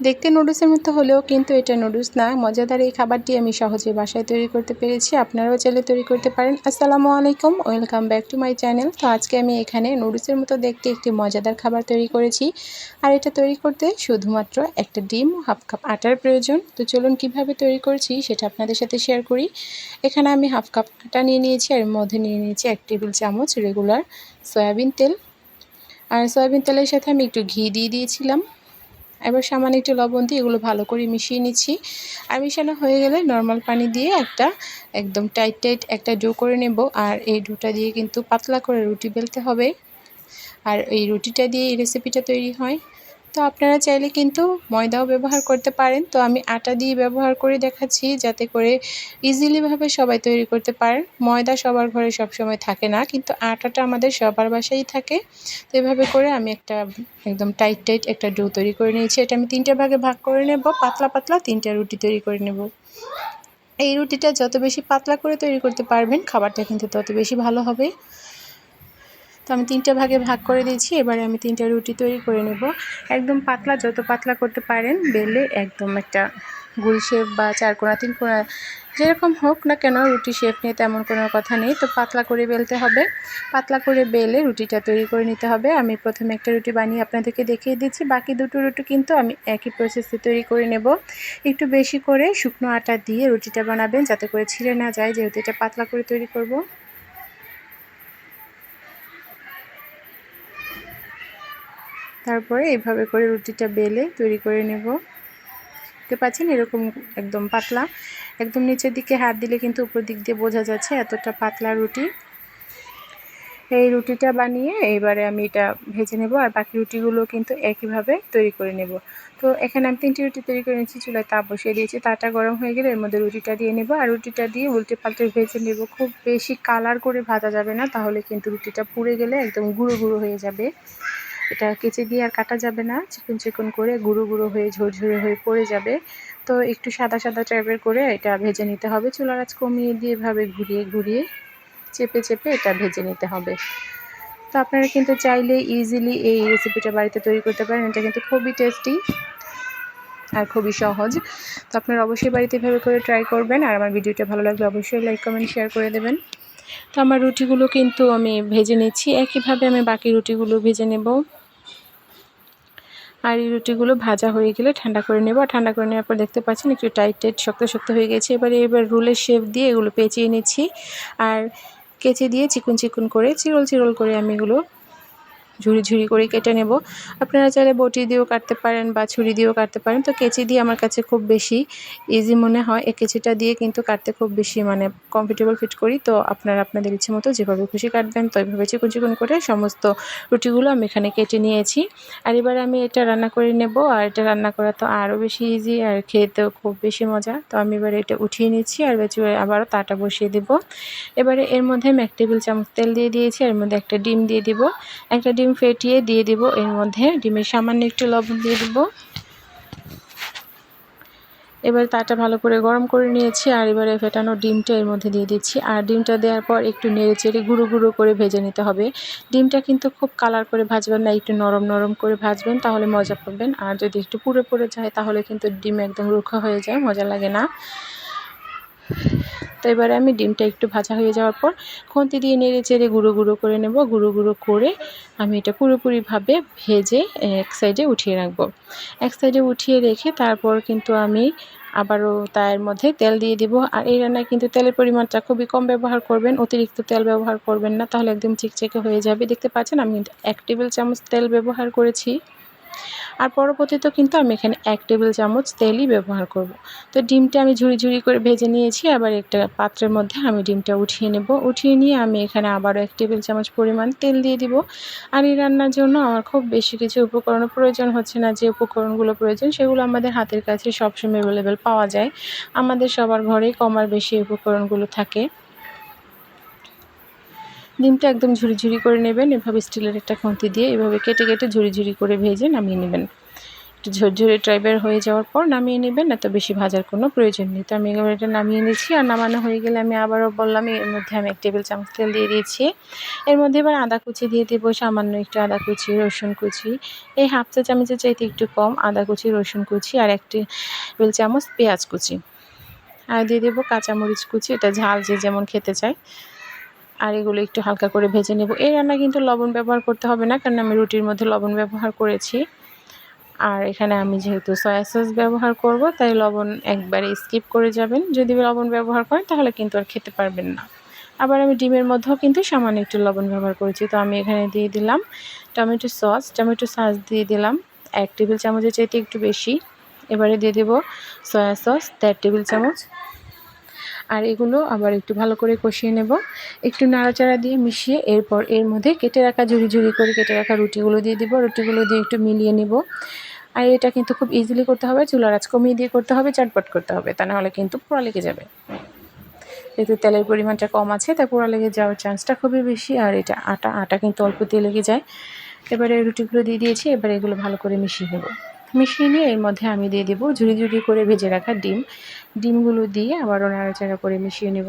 দেখতে নুডলসের মতো হলেও কিন্তু এটা নুডলস না। মজাদার এই খাবারটি আমি সহজে বাসায় তৈরি করতে পেরেছি। আপনারাও চাইলে তৈরি করতে পারেন। আসসালামু আলাইকুম। Welcome back to my channel তো আজকে আমি এখানে নুডলসের মতো দেখতে একটি মজাদার খাবার তৈরি করেছি। আর এটা তৈরি করতে শুধুমাত্র একটা ডিম, হাফ কাপ আটার প্রয়োজন। তো চলুন কীভাবে তৈরি করছি সেটা আপনাদের সাথে শেয়ার করি। এখানে আমি হাফ কাপ আটা নিয়ে নিয়েছি আর মধ্যে নিয়ে নিয়েছি এক টেবিল চামচ রেগুলার সয়াবিন তেল। আর সয়াবিন তেলের সাথে আমি একটু ঘি দিয়ে দিয়েছিলাম। এবার সামান্য একটু লবণ দিয়ে এগুলো ভালো করে মিশিয়ে নিচ্ছি। আর মিশানো হয়ে গেলে নর্মাল পানি দিয়ে একটা একদম টাইট টাইট একটা ডো করে নেব। আর এই ডোটা দিয়ে কিন্তু পাতলা করে রুটি বেলতে হবে। আর এই রুটিটা দিয়ে এই রেসিপিটা তৈরি হয়। তো আপনারা চাইলে কিন্তু ময়দাও ব্যবহার করতে পারেন। তো আমি আটা দিয়ে ব্যবহার করে দেখাচ্ছি যাতে করে ইজিলিভাবে সবাই তৈরি করতে পারেন ময়দা সবার ঘরে সব সময় থাকে না, কিন্তু আটাটা আমাদের সবার বাসায় থাকে। তো এভাবে করে আমি একটা একদম টাইট টাইট একটা ডো তৈরি করে নিয়েছি। এটা আমি তিনটে ভাগে ভাগ করে নেব। পাতলা পাতলা তিনটা রুটি তৈরি করে নেব। এই রুটিটা যত বেশি পাতলা করে তৈরি করতে পারবেন, খাবারটা কিন্তু তত বেশি ভালো হবে। তো আমি তিনটে ভাগে ভাগ করে দিয়েছি, এবারে আমি তিনটা রুটি তৈরি করে নেব। একদম পাতলা, যত পাতলা করতে পারেন, বেলে একদম একটা গুল শেপ বা চারকোনা তিনকোনা যেরকম হোক না কেন, রুটি শেপ নিয়ে তেমন কোনো কথা নেই। তো পাতলা করে বেলতে হবে। পাতলা করে বেলে রুটিটা তৈরি করে নিতে হবে। আমি প্রথমে একটা রুটি বানিয়ে আপনাদেরকে দেখিয়ে দিচ্ছি। বাকি দুটো রুটি কিন্তু আমি একই প্রসেসে তৈরি করে নেব। একটু বেশি করে শুকনো আটা দিয়ে রুটিটা বানাবেন, যাতে করে ছিঁড়ে না যায়। যেহেতু এটা পাতলা করে তৈরি করব। তারপরে এইভাবে করে রুটিটা বেলে তৈরি করে নেব। দেখতে পাচ্ছেন এরকম একদম পাতলা। একদম নিচের দিকে হাত দিলে কিন্তু উপর দিক দিয়ে বোঝা যাচ্ছে এতটা পাতলা রুটি। এই রুটিটা বানিয়ে এবারে আমি এটা ভেজে নেব আর বাকি রুটিগুলো কিন্তু একইভাবে তৈরি করে নেব। তো এখানে আমি তিনটি রুটি তৈরি করে নিয়েছি, চুলায় তাপ বসিয়ে দিয়েছি। তাটা গরম হয়ে গেলে এর মধ্যে রুটিটা দিয়ে নেব আর রুটিটা দিয়ে উল্টে পাল্টে ভেজে নেব। খুব বেশি কালার করে ভাজা যাবে না, তাহলে কিন্তু রুটিটা পুড়ে গেলে একদম গুঁড়ো গুঁড়ো হয়ে যাবে। এটা কেচে দিয়ে আর কাটা যাবে না। চিকন চিকন করে গুঁড়ো গুঁড়ো হয়ে ঝরঝরে হয়ে পড়ে যাবে। তো একটু সাদা সাদা টাইপের করে এটা ভেজে নিতে হবে। চুলার আঁচ কমিয়ে দিয়ে এভাবে ঘুরিয়ে ঘুরিয়ে চেপে চেপে এটা ভেজে নিতে হবে। তো আপনারা কিন্তু চাইলে ইজিলি এই রেসিপিটা বাড়িতে তৈরি করতে পারেন। এটা কিন্তু খুবই টেস্টি আর খুবই সহজ। তো আপনারা অবশ্যই বাড়িতে এভাবে করে ট্রাই করবেন। আর আমার ভিডিওটা ভালো লাগলে অবশ্যই লাইক কমেন্ট শেয়ার করে দেবেন। তো আমার রুটিগুলো কিন্তু আমি ভেজে নিচ্ছি। একইভাবে আমি বাকি রুটিগুলো ভেজে নেব। আর এই রুটিগুলো ভাজা হয়ে গেলে ঠান্ডা করে নেব। আর ঠান্ডা করে নেওয়ার পর দেখতে পাচ্ছেন একটু টাইট টাইট শক্ত শক্ত হয়ে গেছে। এবারে এবার রুলের শেপ দিয়ে এগুলো পেঁচিয়ে নিচ্ছি। আর কেচে দিয়ে চিকুন চিকুন করে চিরল চিরল করে আমি এগুলো ঝুড়ি ঝুড়ি করে কেটে নেব। আপনারা চাইলে বটি দিয়েও কাটতে পারেন বা ছুরি দিয়েও কাটতে পারেন। তো কেচি দিয়ে আমার কাছে খুব বেশি ইজি মনে হয়। এই কেচিটা দিয়ে কিন্তু কাটতে খুব বেশি মানে কমফর্টেবল ফিট করি। তো আপনারা আপনাদের ইচ্ছে মতো যেভাবে খুশি কাটবেন, তো এইভাবে চিকুন চিকুন করে সমস্ত রুটিগুলো আমি এখানে কেটে নিয়েছি। আর এবার আমি এটা রান্না করে নেব। আর এটা রান্না করা তো আরও বেশি ইজি আর খেতেও খুব বেশি মজা। তো আমি এবার এটা উঠিয়ে নিচ্ছি আর বেঁচে আবারও তাটা বসিয়ে দেব। এবারে এর মধ্যে আমি এক টেবিল চামচ তেল দিয়ে দিয়েছি। এর মধ্যে একটা ডিম দিয়ে দিব। একটা ডিম ডিম ফেটিয়ে দিয়ে দিব। এর মধ্যে ডিমের সামান্য একটু লবণ দিয়ে দিব। এবার তাটা ভালো করে গরম করে নিয়েছি আর এবারে ফেটানো ডিমটা এর মধ্যে দিয়ে দিচ্ছি। আর ডিমটা দেওয়ার পর একটু নেড়ে চেড়ে গুঁড়ো গুঁড়ো করে ভেজে নিতে হবে। ডিমটা কিন্তু খুব কালার করে ভাজবেন না, একটু নরম নরম করে ভাজবেন তাহলে মজা পাবেন আর যদি একটু পুড়ে পড়ে যায় তাহলে কিন্তু ডিম একদম রুখা হয়ে যায়, মজা লাগে না। তো এবারে আমি ডিমটা একটু ভাজা হয়ে যাওয়ার পর খুন্তি দিয়ে নেড়ে চেড়ে গুঁড়ো গুঁড়ো করে নেব। গুঁড়ো গুঁড়ো করে আমি এটা পুরোপুরিভাবে ভেজে এক সাইডে উঠিয়ে রাখব। এক সাইডে উঠিয়ে রেখে তারপর কিন্তু আমি আবারও তার মধ্যে তেল দিয়ে দিব। আর এই রান্নায় কিন্তু তেলের পরিমাণটা খুবই কম ব্যবহার করবেন, অতিরিক্ত তেল ব্যবহার করবেন না, তাহলে একদম চিকচিকে হয়ে যাবে। দেখতে পাচ্ছেন আমি এক টেবিল চামচ তেল ব্যবহার করেছি। আর পরবর্তীতেও কিন্তু আমি এখানে এক টেবিল চামচ তেলই ব্যবহার করব। তো ডিমটা আমি ঝুড়ি ঝুড়ি করে ভেজে নিয়েছি, আবার একটা পাত্রের মধ্যে আমি ডিমটা উঠিয়ে নেব। উঠিয়ে নিয়ে আমি এখানে আবারও এক টেবিল চামচ পরিমাণ তেল দিয়ে দিব। আর এই রান্নার জন্য আমার খুব বেশি কিছু উপকরণের প্রয়োজন হচ্ছে না। যে উপকরণগুলো প্রয়োজন, সেগুলো আমাদের হাতের কাছে সবসময় অ্যাভেলেবেল পাওয়া যায়। আমাদের সবার ঘরেই কমার বেশি উপকরণগুলো থাকে। ডিমটা একদম ঝুড়ি করে নেবেন, এভাবে স্টিলের একটা খুন্তি দিয়ে এভাবে কেটে কেটে ঝুড়ি করে ভেজে নামিয়ে নেবেন। একটু ঝরঝরে টাইপের হয়ে যাওয়ার পর নামিয়ে নেবেন, এত বেশি ভাজার কোনো প্রয়োজন নেই। তো আমি এবার এটা নামিয়ে নিয়েছি, আর নামানো হয়ে গেলে আমি আবারও বললাম, এর মধ্যে আমি এক টেবিল চামচ তেল দিয়ে দিয়েছি। এর মধ্যে এবার আদা কুচি দিয়ে দেবো, সামান্য একটু আদা কুচি, রসুন কুচি। এই হাফ চা চামচের চাইতে একটু কম আদা কুচি, রসুন কুচি, আর একটি টেবিল চামচ পেঁয়াজ কুচি। আর দিয়ে দেবো কাঁচামরিচ কুচি, এটা ঝাল যে যেমন খেতে চায়। আর এগুলো একটু হালকা করে ভেজে নেব। এই রান্না কিন্তু লবণ ব্যবহার করতে হবে না, কারণ আমি রুটির মধ্যে লবণ ব্যবহার করেছি। আর এখানে আমি যেহেতু সয়া সস ব্যবহার করব, তাই লবণ একবারে স্কিপ করে যাবেন। যদি লবণ ব্যবহার করেন, তাহলে কিন্তু আর খেতে পারবেন না। আবার আমি ডিমের মধ্যেও কিন্তু সামান্য একটু লবণ ব্যবহার করেছি। তো আমি এখানে দিয়ে দিলাম টমেটো সস। টমেটো সস দিয়ে দিলাম এক টেবিল চামচের চাইতে একটু বেশি। এবারে দিয়ে দেবো সয়া সস দেড় টেবিল চামচ। আর এগুলো আবার একটু ভালো করে কষিয়ে নেব। একটু নাড়াচাড়া দিয়ে মিশিয়ে এরপর এর মধ্যে কেটে রাখা ঝুড়ি ঝুড়ি করে কেটে রাখা রুটিগুলো দিয়ে দিব। রুটিগুলো দিয়ে একটু মিলিয়ে নেব। আর এটা কিন্তু খুব ইজিলি করতে হবে। চুলার আঁচ কমিয়ে দিয়ে করতে হবে, চটপট করতে হবে। তা নাহলে কিন্তু পোড়া লেগে যাবে। যেহেতু তেলের পরিমাণটা কম আছে, তাই পোড়া লেগে যাওয়ার চান্সটা খুবই বেশি। আর এটা আটা আটা কিন্তু অল্প দিয়ে লেগে যায়। এবারে রুটিগুলো দিয়ে দিয়েছি। এবারে এগুলো ভালো করে মিশিয়ে নেব। মিশিয়ে নিয়ে এর মধ্যে আমি দিয়ে দেবো ঝুড়ি ঝুড়ি করে ভেজে রাখা ডিম। ডিমগুলো দিয়ে আবারও নাড়াচাড়া করে মিশিয়ে নেব।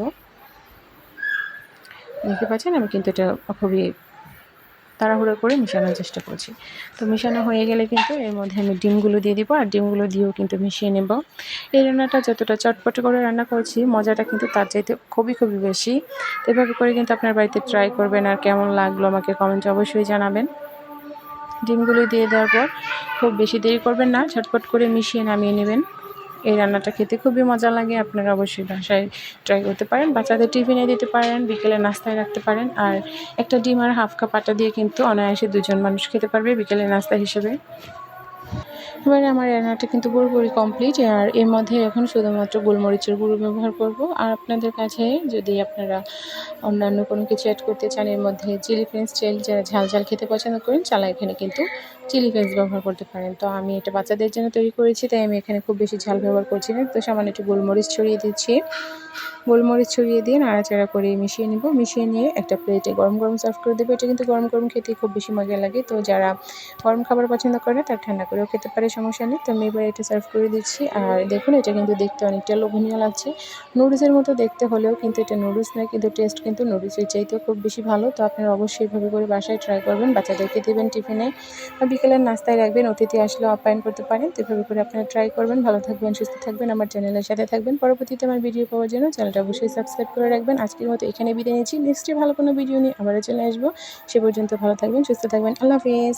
দেখতে পাচ্ছেন আমি কিন্তু এটা খুবই তাড়াহুড়ো করে মেশানোর চেষ্টা করছি। তো মেশানো হয়ে গেলে কিন্তু এর মধ্যে আমি ডিমগুলো দিয়ে দিব, আর ডিমগুলো দিয়েও কিন্তু মিশিয়ে নেব। এই রান্নাটা যতটা চটপট করে রান্না করছি, মজাটা কিন্তু তার চাইতে খুবই খুবই বেশি। এভাবে করে কিন্তু আপনার বাড়িতে ট্রাই করবেন আর কেমন লাগল আমাকে কমেন্টে অবশ্যই জানাবেন। ডিমগুলো দিয়ে দেওয়ার পর খুব বেশি দেরি করবেন না, ঝটপট করে মিশিয়ে নামিয়ে নেবেন। এই রান্নাটা খেতে খুবই মজা লাগে, আপনারা অবশ্যই বাসায় ট্রাই করতে পারেন, বাচ্চাদের টিফিনে দিতে পারেন, বিকেলে নাস্তায় রাখতে পারেন, আর একটা ডিম আর হাফ কাপ আটা দিয়ে কিন্তু অনায়াসে দুজন মানুষ খেতে পারবে বিকেলে নাস্তা হিসেবে। এবারে আমার রান্নাটা কিন্তু পুরোপুরি কমপ্লিট আর এর মধ্যে এখন শুধুমাত্র গোলমরিচের গুঁড়ো ব্যবহার করব। আর আপনাদের কাছে যদি আপনারা অন্যান্য কোনো কিছু অ্যাড করতে চান, এর মধ্যে চিলি ফ্রেন্স চেল যারা ঝাল ঝাল খেতে পছন্দ করেন চালা এখানে কিন্তু চিলি ফ্রেন্স ব্যবহার করতে পারেন। তো আমি এটা বাচ্চাদের জন্য তৈরি করেছি, তাই আমি এখানে খুব বেশি ঝাল ব্যবহার করছি না। তো সামান্য একটু গোলমরিচ ছড়িয়ে দিচ্ছি। গোলমরিচ ছড়িয়ে দিয়ে নাড়াচাড়া করে মিশিয়ে নিব। মিশিয়ে নিয়ে একটা প্লেটে গরম গরম সার্ভ করে দেবো। এটা কিন্তু গরম গরম খেতে খুব বেশি মজা লাগে। তো যারা গরম খাবার পছন্দ করে না তারা ঠান্ডা করেও খেতে পারে, সমস্যা নেই। তো আমি এবার এটা সার্ভ করে দিচ্ছি। আর দেখুন, এটা কিন্তু দেখতে অনেকটা লোভনীয় লাগছে। নুডলসের মতো দেখতে হলেও কিন্তু এটা নুডলস নয়, কিন্তু টেস্ট কিন্তু নুডলসের চাইতেও খুব বেশি ভালো। তো আপনারা অবশ্যই এভাবে করে বাসায় ট্রাই করবেন, বাচ্চাদেরকে দেবেন টিফিনে। বা বিকেলের নাস্তায় রাখবেন, অতিথি আসলেও আপ্যায়ন করতে পারেন। তো এভাবে করে আপনারা ট্রাই করবেন। ভালো থাকবেন, সুস্থ থাকবেন। আমার চ্যানেলের সাথে থাকবেন। পরবর্তীতে আমার ভিডিও পাওয়ার জন্য চ্যানেলটা অবশ্যই সাবস্ক্রাইব করে রাখবেন। আজকের মতো এখানে বিদায় নিচ্ছি। নেক্সটে ভালো কোনো ভিডিও নিয়ে আবারও চলে আসব, সে পর্যন্ত ভালো থাকবেন, সুস্থ থাকবেন। আল্লাহ হাফিজ।